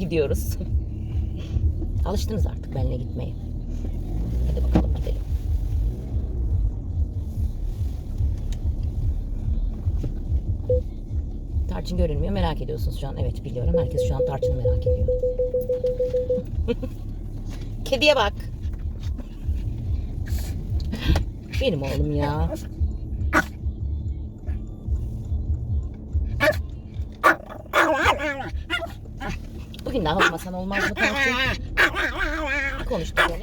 Gidiyoruz. Alıştınız artık benimle gitmeye. Hadi bakalım gidelim. Tarçın görünmüyor. Merak ediyorsunuz şu an. Evet biliyorum. Herkes şu an Tarçın'ı merak ediyor. Kediye bak. Benim oğlum ya. Bugün de havlamasan olmaz mı Tarçın? Konuştu. Tarçın.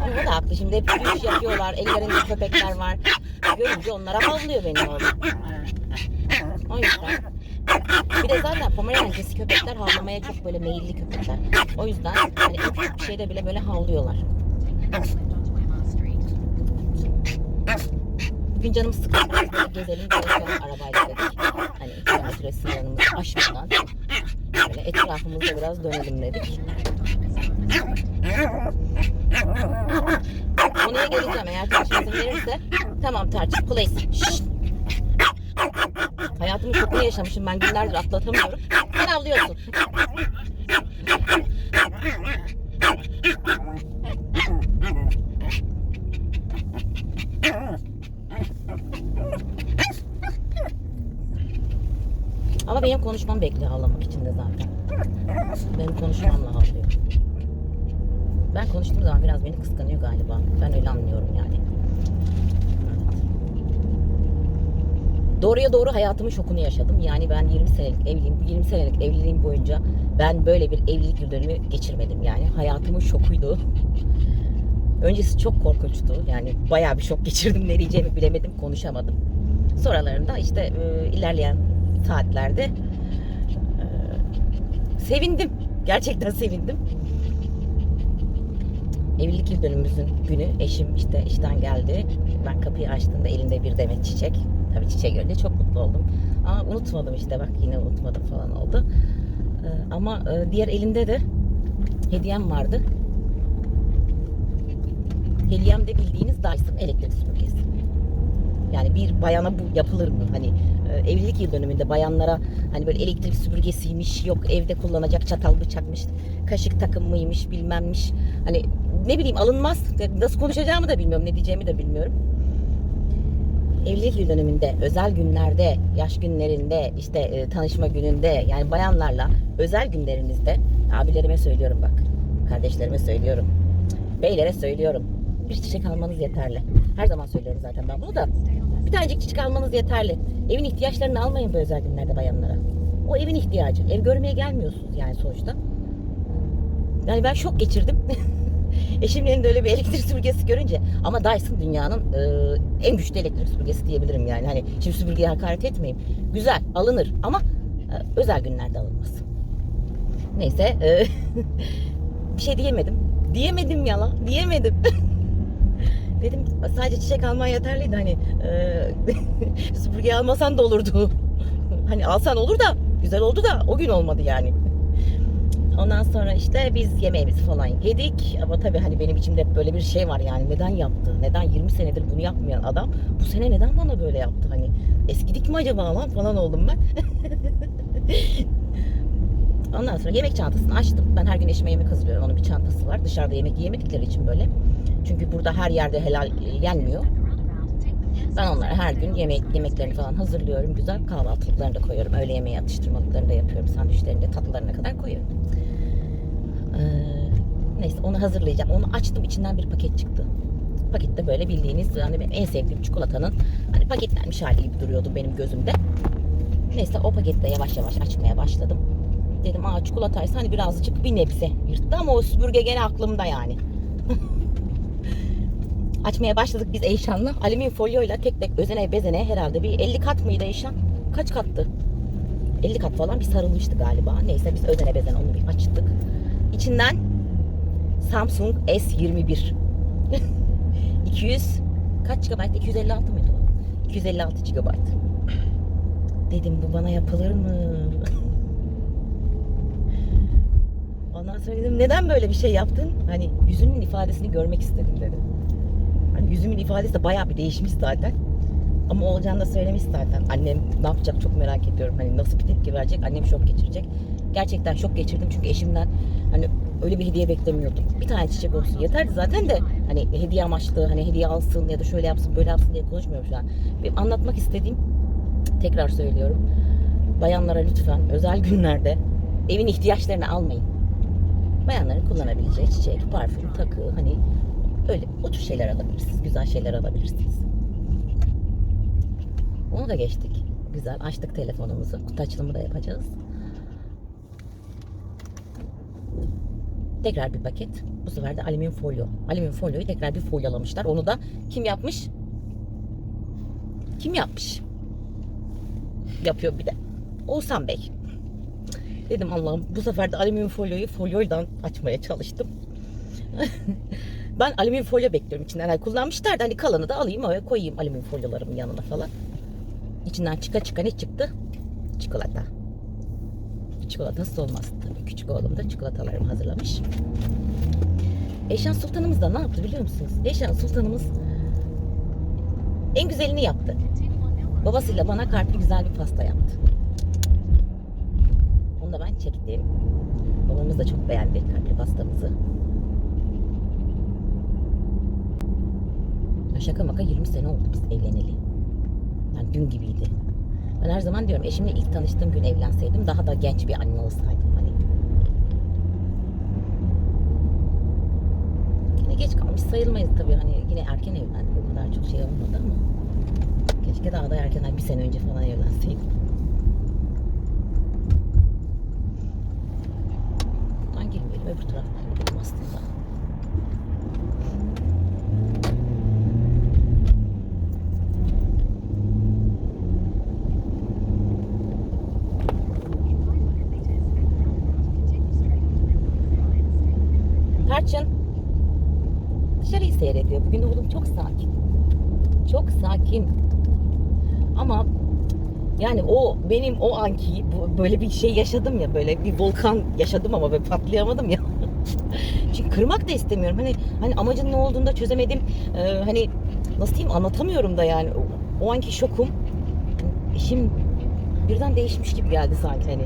Ama o da haklı. Şimdi hep yürüyüş yapıyorlar. Ellerinde köpekler var. Görünce onlara havlıyor benim oğlum. O yüzden. Bir de zaten Pomeranian cinsi köpekler havlamaya çok böyle meyilli köpekler. O yüzden hani en küçük şeyde bile böyle havlıyorlar. Bugün canım sıkıldı. Böyle Gezelim dolaşalım arabayla dedik. Hani kilometre sınırımızı aşmadan böyle etrafımızda biraz dönelim dedik. Konuya geleceğim eğer Tarçın izin verirse. Tamam Tarçın please. Şşt. Hayatımın şokunu yaşamışım ben günlerdir atlatamıyorum. Sen avlıyorsun. Ama benim konuşmam bekliyor ağlamak için de zaten. Benim konuşmamla ağlıyor. Ben konuştuğum zaman biraz beni kıskanıyor galiba. Ben öyle anlıyorum yani. Doğruya doğru hayatımın şokunu yaşadım. Yani ben 20 senelik evliyim. 20 senelik evliliğim boyunca ben böyle bir evlilik yıl geçirmedim. Yani hayatımın şokuydu. Öncesi çok korkunçtu. Yani bayağı bir şok geçirdim. Ne diyeceğimi bilemedim. Konuşamadım. Sonralarında işte e, ilerleyen saatlerde e, sevindim. Gerçekten sevindim. Evlilik yıl dönümümüzün günü eşim işte işten geldi. Ben kapıyı açtığımda elinde bir demet çiçek. Tabii çiçeği görünce çok mutlu oldum. Ama unutmadım işte bak yine unutmadım falan oldu. Ee, ama e, diğer elinde de hediyem vardı. Hediyem de bildiğiniz Dyson elektrik süpürgesi. Yani bir bayana bu yapılır mı? Hani e, evlilik yıl dönümünde bayanlara hani böyle elektrik süpürgesiymiş, yok evde kullanacak çatal bıçakmış, kaşık takımıymış, bilmemmiş. Hani ne bileyim alınmaz. Nasıl konuşacağımı da bilmiyorum, ne diyeceğimi de bilmiyorum. Evlilik yıl dönümünde, özel günlerde, yaş günlerinde, işte e, tanışma gününde yani bayanlarla özel günlerinizde abilerime söylüyorum bak. Kardeşlerime söylüyorum. Beylere söylüyorum. Bir çiçek almanız yeterli. Her zaman söylüyorum zaten ben bunu da. Bir tanecik çiçek almanız yeterli. Evin ihtiyaçlarını almayın bu özel günlerde bayanlara. O evin ihtiyacı. Ev görmeye gelmiyorsunuz yani sonuçta. Yani ben şok geçirdim. Eşimin elinde öyle bir elektrik süpürgesi görünce ama Dyson dünyanın e, en güçlü elektrik süpürgesi diyebilirim yani. Hani şimdi süpürgeye hakaret etmeyeyim. Güzel, alınır ama e, özel günlerde alınmaz. Neyse, e, bir şey diyemedim. Diyemedim yalan, diyemedim. Dedim sadece çiçek alman yeterliydi hani e, süpürge almasan da olurdu. hani alsan olur da güzel oldu da o gün olmadı yani. Ondan sonra işte biz yemeğimizi falan yedik. Ama tabii hani benim içimde hep böyle bir şey var yani. Neden yaptı? Neden 20 senedir bunu yapmayan adam bu sene neden bana böyle yaptı? Hani eskidik mi acaba lan falan oldum ben. Ondan sonra yemek çantasını açtım. Ben her gün eşime yemek hazırlıyorum. Onun bir çantası var. Dışarıda yemek yemedikleri için böyle. Çünkü burada her yerde helal yenmiyor. Ben onlara her gün yemek yemeklerini falan hazırlıyorum. Güzel kahvaltılıklarını da koyuyorum. Öğle yemeği atıştırmalıklarını da yapıyorum. Sandviçlerini de tatlılarına kadar koyuyorum. Ee, neyse onu hazırlayacağım. Onu açtım içinden bir paket çıktı. Pakette böyle bildiğiniz yani benim en sevdiğim çikolatanın hani paketlenmiş hali gibi duruyordu benim gözümde. Neyse o pakette yavaş yavaş açmaya başladım. Dedim aa çikolataysa hani birazcık bir nebze yırttı ama o süpürge gene aklımda yani. Açmaya başladık biz Eyşan'la. Alüminyum folyoyla tek tek özene bezene herhalde bir 50 kat mıydı Eyşan? Kaç kattı? 50 kat falan bir sarılmıştı galiba. Neyse biz özene bezene onu bir açtık. İçinden Samsung S21. 200 kaç GB? 256 mıydı 256 GB. Dedim bu bana yapılır mı? Ondan sonra dedim neden böyle bir şey yaptın? Hani yüzümün ifadesini görmek istedim dedim. Hani yüzümün ifadesi de bayağı bir değişmiş zaten. Ama olacağını da söylemiş zaten. Annem ne yapacak çok merak ediyorum. Hani nasıl bir tepki verecek? Annem şok geçirecek. Gerçekten şok geçirdim çünkü eşimden hani öyle bir hediye beklemiyordum. Bir tane çiçek olsun yeterdi zaten de hani hediye amaçlı hani hediye alsın ya da şöyle yapsın böyle yapsın diye konuşmuyorum şu an. Benim anlatmak istediğim tekrar söylüyorum. Bayanlara lütfen özel günlerde evin ihtiyaçlarını almayın. Bayanların kullanabileceği çiçek, parfüm, takı hani öyle o tür şeyler alabilirsiniz. Güzel şeyler alabilirsiniz. Onu da geçtik. Güzel açtık telefonumuzu. Kutu açılımı da yapacağız. Tekrar bir paket. Bu sefer de alüminyum folyo. Alüminyum folyoyu tekrar bir folyalamışlar. Onu da kim yapmış? Kim yapmış? Yapıyor bir de. Oğuzhan Bey. Dedim Allah'ım bu sefer de alüminyum folyoyu folyodan açmaya çalıştım. ben alüminyum folyo bekliyorum içinden. Hani kullanmışlar da hani kalanı da alayım öyle koyayım alüminyum folyolarımın yanına falan. İçinden çıka çıka ne çıktı? Çikolata. Çikolatasız olmaz tabii. Küçük oğlum da çikolatalarımı hazırlamış. Eşan Sultanımız da ne yaptı biliyor musunuz? Eşan Sultanımız en güzelini yaptı. Babasıyla bana kalpli güzel bir pasta yaptı. Onu da ben çektim. Babamız da çok beğendi kalpli pastamızı. Ya şaka maka 20 sene oldu biz evleneli. Yani dün gibiydi. Ben her zaman diyorum eşimle ilk tanıştığım gün evlenseydim daha da genç bir anne olsaydım hani. Yine geç kalmış sayılmayız tabii hani yine erken evlendik o kadar çok şey olmadı ama. Keşke daha da erken hani bir sene önce falan evlenseydim. Buradan girmeyelim öbür taraftan gidelim aslında. Bugün oğlum çok sakin. Çok sakin. Ama yani o benim o anki böyle bir şey yaşadım ya böyle bir volkan yaşadım ama böyle patlayamadım ya. Çünkü kırmak da istemiyorum. Hani hani amacın ne olduğunu da çözemedim. Ee, hani nasıl diyeyim anlatamıyorum da yani. O, o anki şokum. Eşim birden değişmiş gibi geldi sanki hani.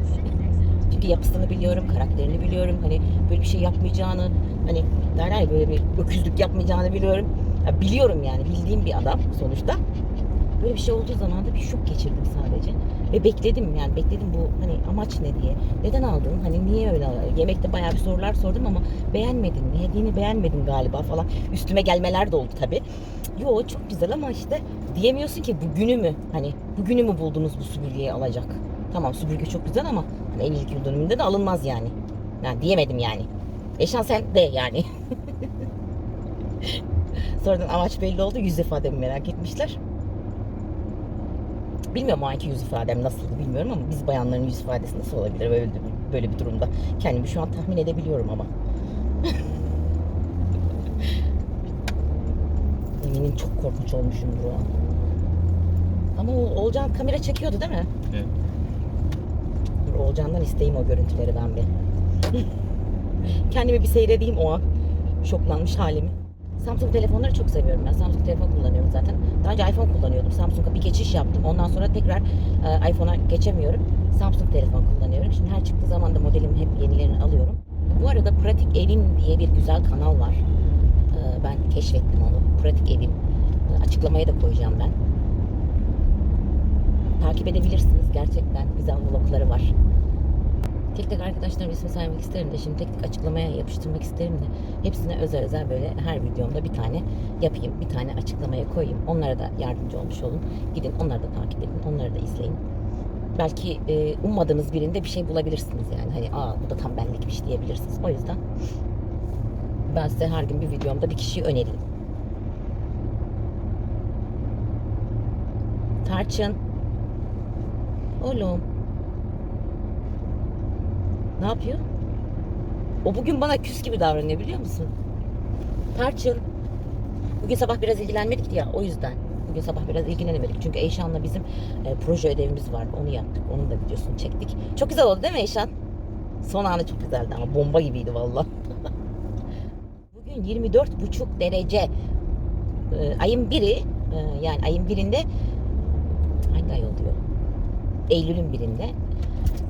Çünkü yapısını biliyorum, karakterini biliyorum. Hani böyle bir şey yapmayacağını, hani derler ya böyle bir öküzlük yapmayacağını biliyorum. Ya biliyorum yani bildiğim bir adam sonuçta. Böyle bir şey olduğu zaman da bir şok geçirdim sadece. Ve bekledim yani bekledim bu hani amaç ne diye. Neden aldın? Hani niye öyle? Yemekte bayağı bir sorular sordum ama beğenmedin mi? Hediyeni beğenmedin galiba falan. Üstüme gelmeler de oldu tabii. Yo çok güzel ama işte diyemiyorsun ki bugünü mü? Hani bugünü mü buldunuz bu süpürgeyi alacak? Tamam süpürge çok güzel ama hani en ilk yıl dönümünde de alınmaz yani. Yani diyemedim yani. Eşan sen de yani. Sonradan amaç belli oldu. Yüz ifademi merak etmişler. Bilmiyorum o anki yüz ifadem nasıldı bilmiyorum ama biz bayanların yüz ifadesi nasıl olabilir böyle, böyle bir durumda. Kendimi şu an tahmin edebiliyorum ama. Eminim çok korkunç olmuşumdur o an. Ama Olcan kamera çekiyordu değil mi? Evet. Dur Olcan'dan isteyeyim o görüntüleri ben bir. Kendimi bir seyredeyim o an. Şoklanmış halimi. Samsung telefonları çok seviyorum ben. Samsung telefon kullanıyorum zaten. Daha önce iPhone kullanıyordum. Samsung'a bir geçiş yaptım. Ondan sonra tekrar e, iPhone'a geçemiyorum. Samsung telefon kullanıyorum. Şimdi her çıktığı zaman da modelimin hep yenilerini alıyorum. Bu arada Pratik Evin diye bir güzel kanal var. E, ben keşfettim onu. Pratik Evin. E, açıklamaya da koyacağım ben. Takip edebilirsiniz. Gerçekten güzel vlogları var. Tek tek arkadaşlarım ismi saymak isterim de şimdi tek tek açıklamaya yapıştırmak isterim de hepsine özel özel böyle her videomda bir tane yapayım. Bir tane açıklamaya koyayım. Onlara da yardımcı olmuş olun. Gidin onları da takip edin. Onları da izleyin. Belki e, ummadığınız birinde bir şey bulabilirsiniz yani. Hani aa bu da tam benlikmiş diyebilirsiniz. O yüzden ben size her gün bir videomda bir kişiyi önereyim. Tarçın. Oğlum. Ne yapıyor? O bugün bana küs gibi davranıyor biliyor musun? Tarçın. Bugün sabah biraz ilgilenmedik ya o yüzden. Bugün sabah biraz ilgilenemedik. Çünkü Eyşan'la bizim e, proje ödevimiz vardı. Onu yaptık. Onun da videosunu çektik. Çok güzel oldu değil mi Eyşan? Son anı çok güzeldi ama bomba gibiydi valla. Bugün 24,5 derece. Ee, ayın biri e, yani ayın birinde hangi ay oluyor? Eylül'ün birinde.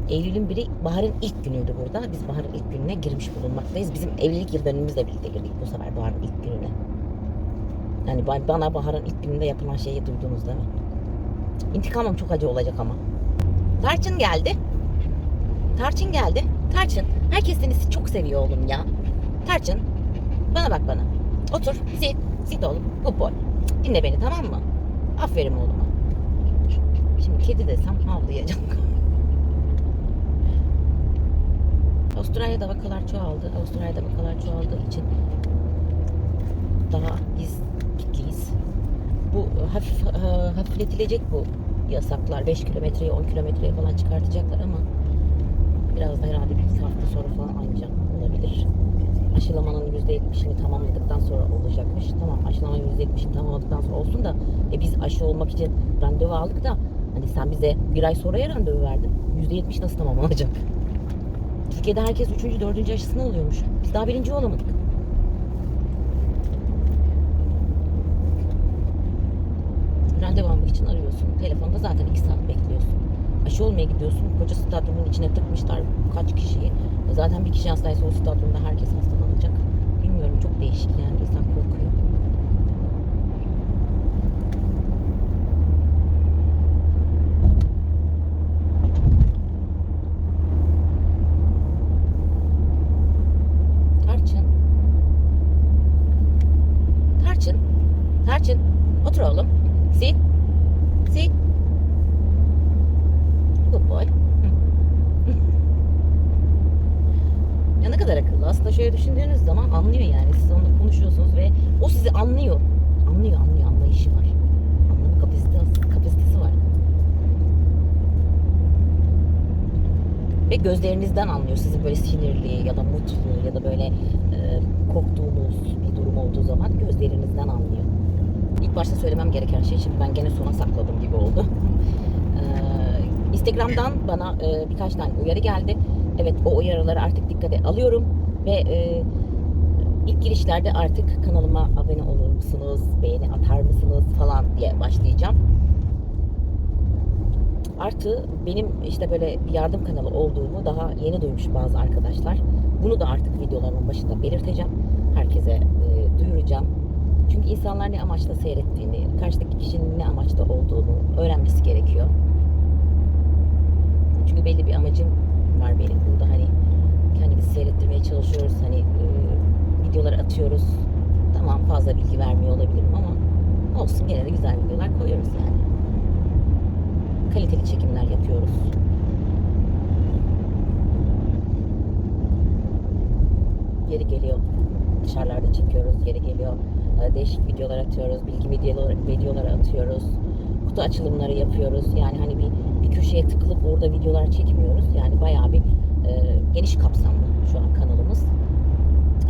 Eylül'ün biri baharın ilk günüydü burada. Biz baharın ilk gününe girmiş bulunmaktayız. Bizim evlilik yıl dönümümüzle birlikte girdik bu sefer baharın ilk gününe. Yani ba- bana baharın ilk gününde yapılan şeyi mi? İntikamım çok acı olacak ama. Tarçın geldi. Tarçın geldi. Tarçın. Herkes seni çok seviyor oğlum ya. Tarçın. Bana bak bana. Otur. Sit. Sit oğlum. Good boy. Dinle beni tamam mı? Aferin oğluma. Şimdi kedi desem havlayacak. Avustralya'da vakalar çoğaldı. Avustralya'da vakalar çoğaldığı için daha biz bitliyiz. Bu hafif, ha- hafifletilecek bu yasaklar. 5 kilometreye 10 kilometreye falan çıkartacaklar ama biraz da herhalde bir hafta sonra falan ancak olabilir. Aşılamanın %70'ini tamamladıktan sonra olacakmış. Tamam aşılamanın %70'ini tamamladıktan sonra olsun da e biz aşı olmak için randevu aldık da hani sen bize bir ay sonraya randevu verdin. %70 nasıl tamamlanacak? Türkiye'de herkes 3. 4. aşısını oluyormuş. Biz daha birinci olamadık. Randevu almak için arıyorsun. Telefonda zaten 2 saat bekliyorsun. Aşı olmaya gidiyorsun. Koca stadyumun içine tıkmışlar kaç kişiyi. Zaten bir kişi hastaysa o stadyumda herkes hastalanacak. Bilmiyorum çok değişik yani insan korkuyor. Tarçın. Tarçın. Tarçın. Otur oğlum. Sit. Sit. Good boy. Ya ne kadar akıllı. Aslında şöyle düşündüğünüz zaman anlıyor yani. Siz onunla konuşuyorsunuz ve o sizi anlıyor. Anlıyor, anlıyor. Anlayışı var. Anlama kapasitesi, kapasitesi var. Ve gözlerinizden anlıyor sizin böyle sinirli ya da mutlu ya da böyle e, korktuğunuz bir durum olduğu zaman gözlerinizden anlıyor. İlk başta söylemem gereken şey şimdi ben gene sona sakladım gibi oldu. Ee, Instagram'dan bana e, birkaç tane uyarı geldi. Evet o uyarıları artık dikkate alıyorum ve e, ilk girişlerde artık kanalıma abone olur musunuz, beğeni atar mısınız falan diye başlayacağım. Artı benim işte böyle bir yardım kanalı olduğumu daha yeni duymuş bazı arkadaşlar. Bunu da artık videolarımın başında belirteceğim. Herkese e, duyuracağım. Çünkü insanlar ne amaçla seyrettiğini, karşıdaki kişinin ne amaçta olduğunu öğrenmesi gerekiyor. Çünkü belli bir amacım var benim burada hani kendimizi seyrettirmeye çalışıyoruz hani e, videoları atıyoruz. Tamam fazla bilgi vermiyor olabilirim ama olsun gene de güzel videolar koyuyoruz yani. Kaliteli çekimler yapıyoruz. Yeri geliyor dışarılarda çekiyoruz. Yeri geliyor değişik videolar atıyoruz. Bilgi videoları, videoları atıyoruz. Kutu açılımları yapıyoruz. Yani hani bir, bir köşeye tıkılıp orada videolar çekmiyoruz. Yani bayağı bir e, geniş kapsamlı şu an kanalımız.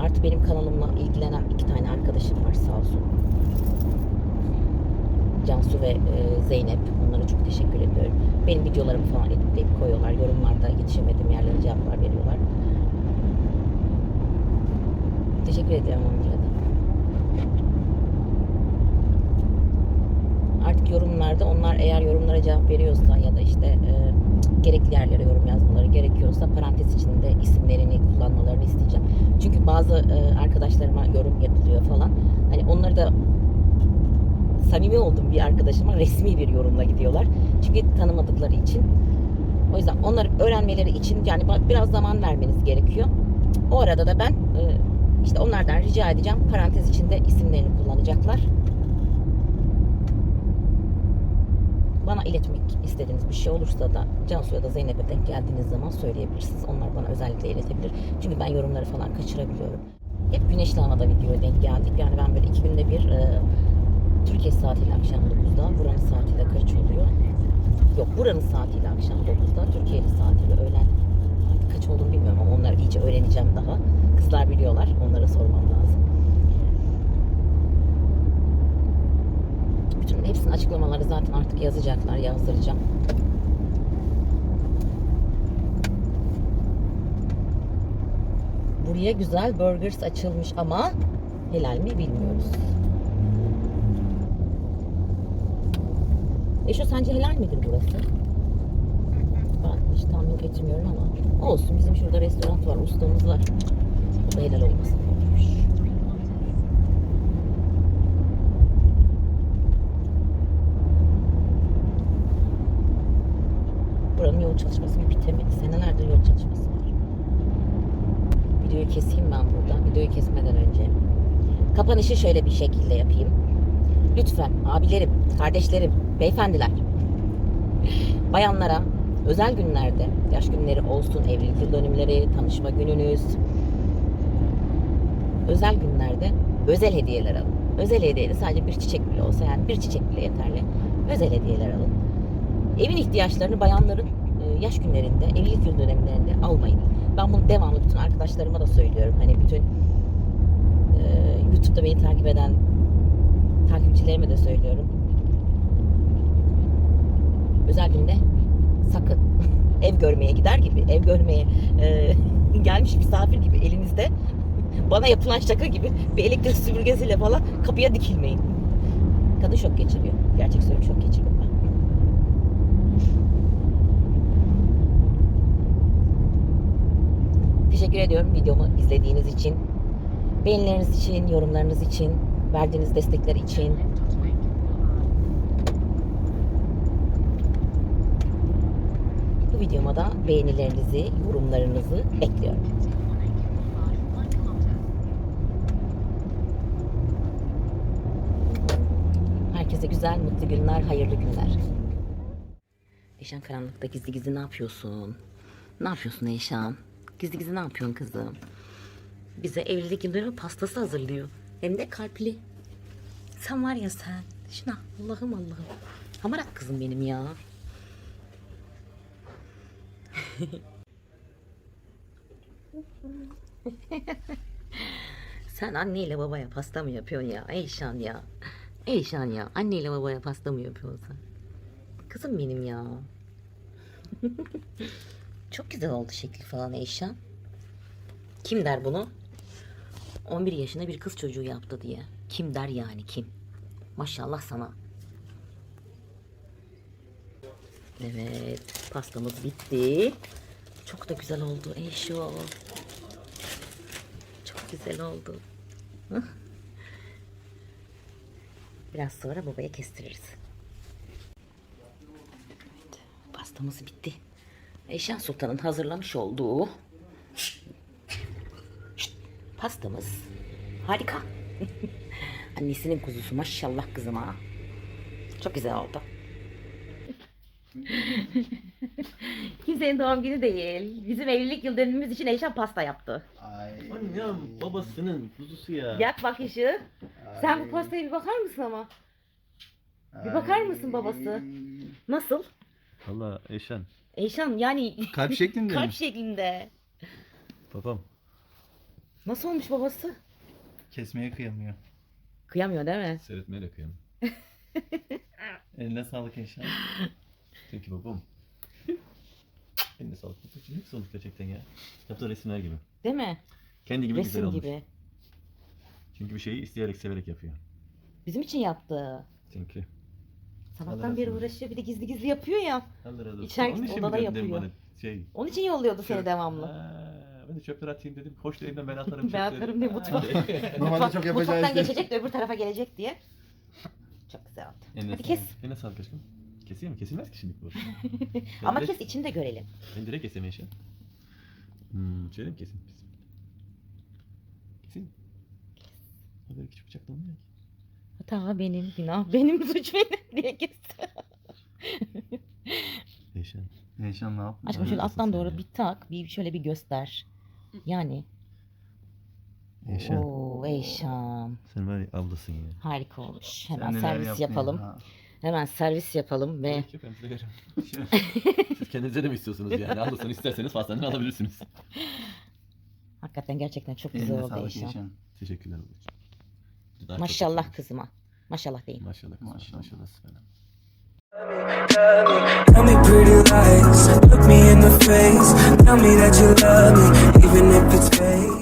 Artı benim kanalımla ilgilenen iki tane arkadaşım var sağ olsun. Cansu ve e, Zeynep. Onlara çok teşekkür ediyorum. Benim videolarımı falan editleyip koyuyorlar. Yorumlarda yetişemediğim yerlere cevaplar veriyorlar. Teşekkür ediyorum onlara da. Artık yorumlarda onlar eğer yorumlara cevap veriyorsa ya da işte e, gerekli yerlere yorum yazmaları gerekiyorsa parantez içinde isimlerini kullanmalarını isteyeceğim. Çünkü bazı e, arkadaşlarıma yorum yapılıyor falan. Hani onları da samimi olduğum bir arkadaşıma resmi bir yorumla gidiyorlar. Çünkü tanımadıkları için. O yüzden onları öğrenmeleri için yani biraz zaman vermeniz gerekiyor. O arada da ben e, işte onlardan rica edeceğim. Parantez içinde isimlerini kullanacaklar. İletmek istediğiniz bir şey olursa da Cansu ya da Zeynep'e denk geldiğiniz zaman söyleyebilirsiniz. Onlar bana özellikle iletebilir. Çünkü ben yorumları falan kaçırabiliyorum. Hep güneşli havada videoya denk geldik. Yani ben böyle iki günde bir e, Türkiye saatiyle akşam 9'da, buranın saatiyle kaç oluyor? Yok buranın saatiyle akşam 9'da, Türkiye'li saatiyle öğlen kaç olduğunu bilmiyorum ama onları iyice öğreneceğim daha. Kızlar biliyorlar, onlara sormam lazım. Bütün hepsinin açıklamaları zaten artık yazacaklar, yazdıracağım. buraya güzel burgers açılmış ama helal mi bilmiyoruz. Eşo sence helal midir burası? Ben hiç tahmin etmiyorum ama olsun bizim şurada restoran var, ustamız var. O da helal olmasın. Buranın yol çalışması bitemedi. Senelerdir yol çalışması var. Videoyu keseyim ben burada. Videoyu kesmeden önce. Kapanışı şöyle bir şekilde yapayım. Lütfen abilerim, kardeşlerim, beyefendiler, bayanlara özel günlerde, yaş günleri olsun, evlilik yıl dönümleri, tanışma gününüz, özel günlerde özel hediyeler alın. Özel hediye sadece bir çiçek bile olsa yani bir çiçek bile yeterli. Özel hediyeler alın. Evin ihtiyaçlarını bayanların e, yaş günlerinde, evlilik yıl dönemlerinde almayın. Ben bunu devamlı bütün arkadaşlarıma da söylüyorum. Hani bütün e, YouTube'da beni takip eden takipçilerime de söylüyorum. Özel günde sakın ev görmeye gider gibi, ev görmeye e, gelmiş misafir gibi elinizde bana yapılan şaka gibi bir elektrik süpürgesiyle falan kapıya dikilmeyin. Kadın şok geçiriyor. Gerçek söylüyorum şok geçiriyorum ben. Teşekkür ediyorum videomu izlediğiniz için. Beğenileriniz için, yorumlarınız için, verdiğiniz destekler için. Bu videoma da beğenilerinizi, yorumlarınızı bekliyorum. Herkese güzel, mutlu günler, hayırlı günler. Eşan karanlıkta gizli gizli ne yapıyorsun? Ne yapıyorsun Eşan? Gizli gizli ne yapıyorsun kızım? Bize evlilik yıl dönümü pastası hazırlıyor. Hem de kalpli. Sen var ya sen. Şuna Allah'ım Allah'ım. Hamarat kızım benim ya. Sen anneyle babaya pasta mı yapıyorsun ya? Eyşan ya. Eyşan ya. Anneyle babaya pasta mı yapıyorsun sen? Kızım benim ya. Çok güzel oldu şekli falan Eyşan. Kim der bunu? 11 yaşında bir kız çocuğu yaptı diye. Kim der yani kim? Maşallah sana. Evet, pastamız bitti. Çok da güzel oldu Eyşo. Çok güzel oldu. Biraz sonra babaya kestiririz. Evet, pastamız bitti. Eyşan Sultan'ın hazırlamış olduğu pastamız harika. Annesinin kuzusu maşallah kızıma. Çok güzel oldu. Kimsenin doğum günü değil. Bizim evlilik yıl dönümümüz için Eyşan pasta yaptı. Ay. Annem babasının kuzusu ya. Yak bak ışığı. Sen bu pastaya bir bakar mısın ama? Bir bakar mısın babası? Nasıl? Valla Eşen. Eyşan yani Kalp şeklinde kalp mi? şeklinde. Babam. Nasıl olmuş babası? Kesmeye kıyamıyor. Kıyamıyor değil mi? Seyretmeye de kıyamam. Eline sağlık Eşan. Peki babam. Eline sağlık. Ne güzel olmuş gerçekten ya. Yaptığı resimler gibi. Değil mi? Kendi gibi güzel Resim olmuş. gibi. Çünkü bir şeyi isteyerek severek yapıyor. Bizim için yaptı. Çünkü. Sabahtan beri uğraşıyor bir de gizli gizli yapıyor ya. Allah razı olsun. İçeride Onun için mi odada yapıyor. bana Şey. Onun için yolluyordu seni devamlı. Ha, ben de çöpleri atayım dedim. Hoş da elimden ben atarım Ben çöpleri. atarım diye mutfağa. Normalde Mutfak- çok yapacağı Mutfaktan geçecek de öbür tarafa gelecek diye. Çok güzel oldu. Eline Hadi sağlık. kes. Eline sağlık aşkım. Keseyim mi? Kesilmez ki şimdi bu. Ben Ama direkt- kes içini de görelim. Ben direkt keseyim Eşen. Hmm, şöyle mi keseyim? Keseyim mi? Ha böyle küçük bıçakla olmuyor ki. Hata benim, günah benim, suç benim diye kesti. Eşen. Eşan ne yaptın? Aşkım şöyle alttan doğru ya? bir tak, bir şöyle bir göster. Yani. Eşen. Oo, Eyşan. Sen var ya ablasın ya. Harika olmuş. Hemen neler servis yaptın yapalım. ya? Hemen servis yapalım ve ben. Siz kendinize de mi istiyorsunuz yani? Alırsanız isterseniz pastaneden alabilirsiniz. hakikaten gerçekten çok güzel Eline oldu sağlık. Eşan. Teşekkürler ablacığım. Daha çok Maşallah teşekkür kızıma. Maşallah deyin. Maşallah. kızım, Maşallah. Maşallah. Maşallah. Tell me pretty lies, look me in the face. Tell me that you love me, even